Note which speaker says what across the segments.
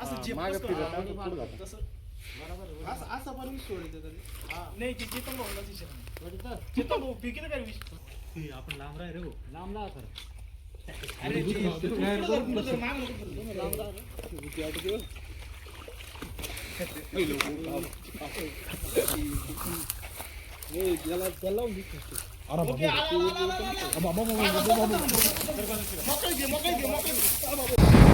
Speaker 1: असं जे
Speaker 2: मागं
Speaker 1: कसं
Speaker 2: फिरत
Speaker 1: करावं,
Speaker 2: असं पुढं जातं.
Speaker 1: तसं. असं असं पण वीस सोडायचं तरी नाही ते चेतन भाऊला विचार चेतन भाऊ पिकित काय विष
Speaker 3: आपण लांब राह रे भाऊ.
Speaker 2: लांब लावा खरं.
Speaker 1: अरे जे- पुढं जा, पुढं जा, मागं नको फिरू. लांब जा. ओके, आला, आला, आला, आला, आला. मोकळं घे, मोकळं घे, मोकळं घे.
Speaker 2: कुठं जायचंय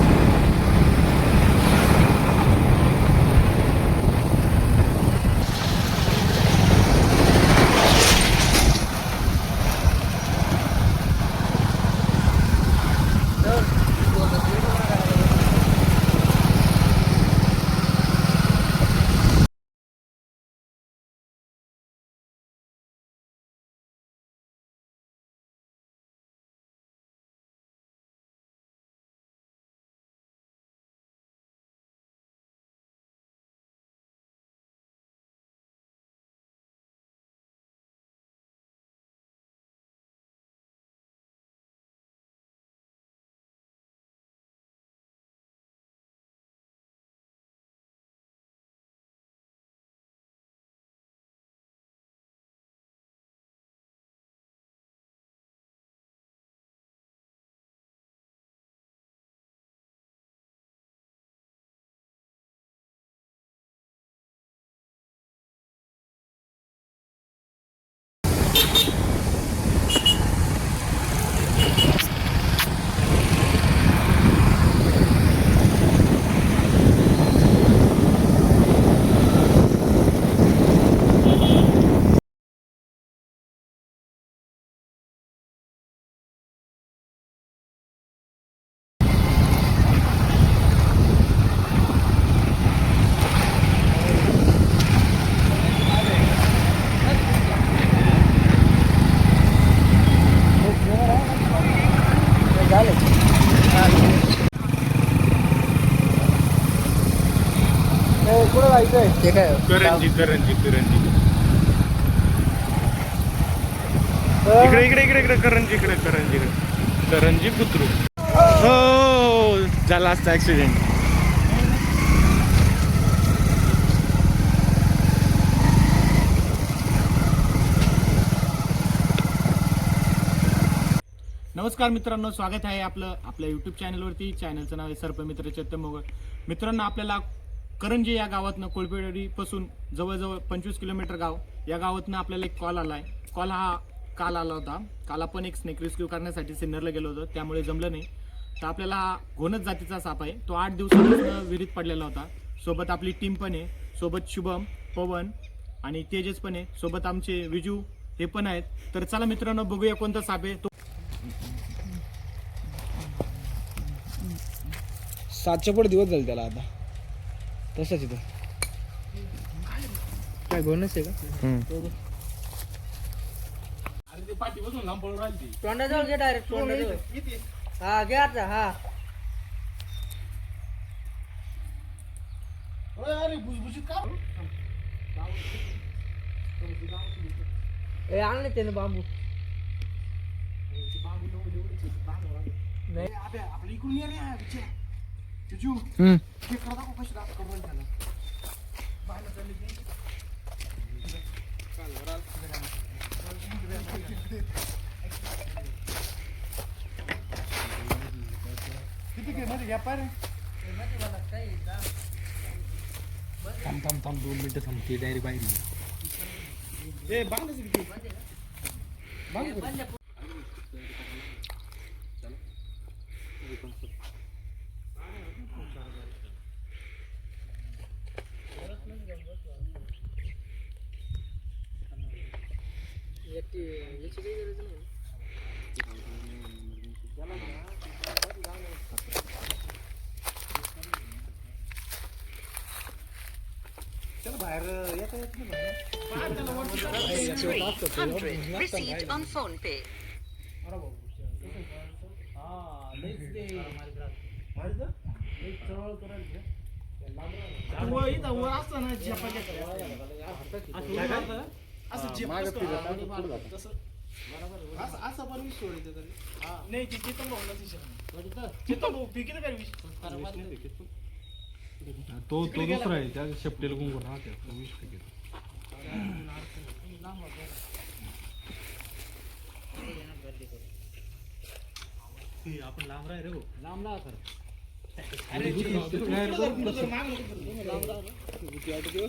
Speaker 2: ते काय?
Speaker 3: करंजी करंजी करंजी. इकडे इकडे इकडे इकडे करंजी इकडे करंजी इकडे. करंजी बुद्रुक हो झाला असता ऍक्सिडेंट
Speaker 1: नमस्कार मित्रांनो स्वागत आहे आपलं आपल्या युट्यूब चॅनलवरती चॅनलचं नाव आहे सर्पमित्र चेतन मोगळ मित्रांनो आपल्याला करंजी या गावातनं कोळपेवाडीपासून जवळजवळ पंचवीस किलोमीटर गाव. या गावातनं आपल्याला एक कॉल आला आहे कॉल हा काल आला होता. काल आपण एक स्नेक रेस्क्यू करण्यासाठी सिन्नरला गेलो होतो. त्यामुळे जमलं नाही. तर आपल्याला हा घोणच जातीचा साप आहे. तो आठ दिवसापासून विहिरीत पडलेला होता. सोबत आपली टीम पण आहे. सोबत शुभम पवन आणि तेजस पण आहे. सोबत आमचे विजू हे पण आहेत. तर चला मित्रांनो बघूया कोणता साप आहे. तो
Speaker 2: सातशे पुढे दिवस झाले त्याला आता. तसंच इथं. काय बोनस आहे का.
Speaker 4: तोंडाजवळ घे डायरेक्ट तोंडाजवळ. हा घे आता हा. ए आणले त्याने बांबू.
Speaker 1: नाही. आपल्या आपल्या इकडून
Speaker 2: थांब थांब थांब दोन मिनिटं थांब ते डायरी बाहेर
Speaker 1: ए बांधायचं किती बांध बरं.
Speaker 4: याची याची काही गरज नाही
Speaker 1: त्याला बाहेर येता येत नाही बाहेर. बाहेर त्याला वरती चढ.
Speaker 5: 300 received on phone pay.
Speaker 1: अरे बाबा. हा, लईच ते. तू घेतल्या. असं. असं
Speaker 2: मागं फिरत? असं जातं.
Speaker 1: तसं
Speaker 2: असं पण वीस सोडायचं तरी
Speaker 1: नाही ते चेतन भाऊ नदी चेतन भाऊ फेकीत काय विष
Speaker 2: तो तो दुसरा आहे त्या शेपटीला गुंगून राहते तो वीस टक्के आपण लांब राह रे भाऊ.
Speaker 1: लांब लावा खरं
Speaker 2: अरे रे बरं?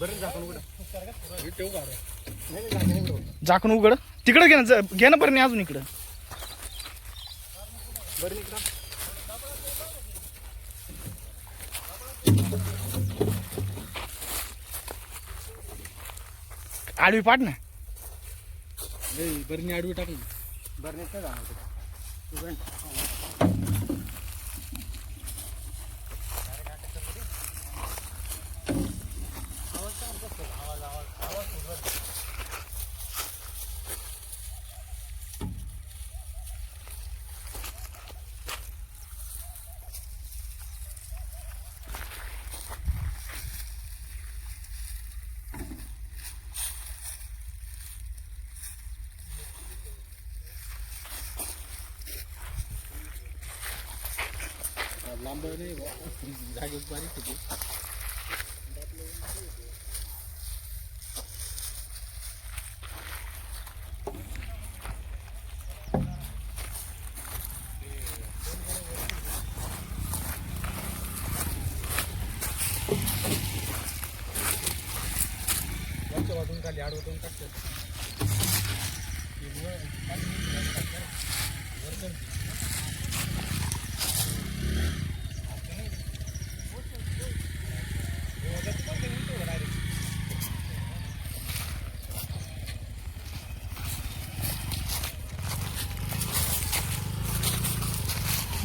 Speaker 1: वर झाकून उघड. तिकडे घे ना घे ना बरं नाही अजून इकडं. आडवी पाड ना.
Speaker 2: बरणी आडवी टाक ना लांब नाही बा. जागेच बारीक होती वरच्या बाजून खाली आडवतून टाकतात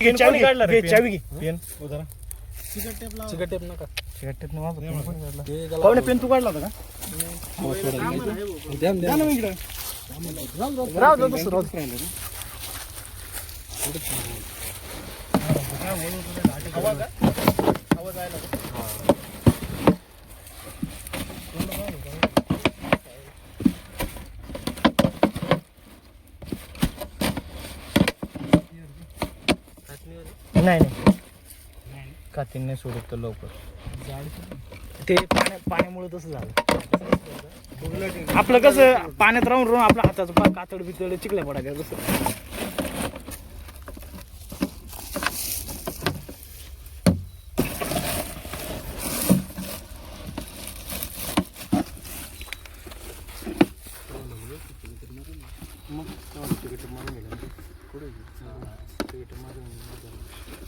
Speaker 1: झाकून चावी काढला रे चावी घे पेन
Speaker 2: चिकट टेप नका
Speaker 1: पाहुणे पेन तू काढला होता का
Speaker 2: द्या द्या
Speaker 1: ना मग इकडं राहू दे तसं राहू दे. नाही कातीन नाही सोडत तर लवकर ते पाण्या पाण्यामुळे तसं झालं. आपलं कसं पाण्यात राहून राहून आपल्या हाताचं पा कातड बितड चिकल्या पडायचं तसं
Speaker 5: Received on phone pay.